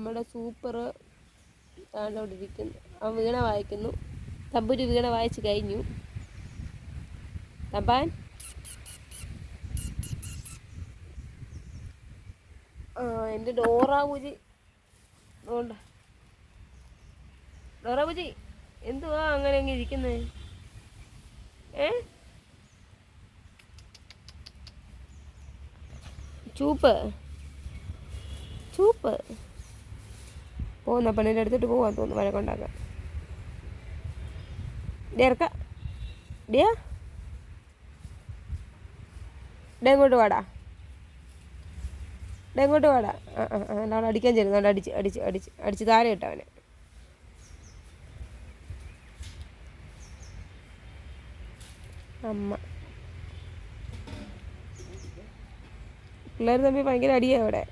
നമ്മുടെ സൂപ്പർ ആണ് അവിടെ ഇരിക്കുന്നത് അവൻ വീണ വായിക്കുന്നു. തമ്പുരു വീണ വായിച്ച് കഴിഞ്ഞു. തമ്പാൻ? എന്റെ ഡോറാപൂജി അതുകൊണ്ട്. ഡോറാപൂജി എന്തുവാ അങ്ങനെ അങ്ങ് ഇരിക്കുന്നത് ഏ? ചൂപ്പ് ചൂപ്പ് പോകുന്ന പെണ്ണിന്റെ അടുത്തിട്ട് പോകാൻ തോന്നുന്നു വഴക്കുണ്ടാക്കാൻ കൊണ്ടാക്കാൻ ഇറക്ക. ഡിയാ ഡേ ഇങ്ങോട്ട് വാടാ. ഡേ വാടാ. ആ ആ ആ അടിക്കാൻ ചെല്ലുന്നുണ്ട് അടിച്ച് അടിച്ച് അടിച്ച് അടിച്ച് താഴെ ഇട്ടവനെ അമ്മ. പിള്ളേർ തമ്മിൽ ഭയങ്കര അടിയാണ് അവിടെ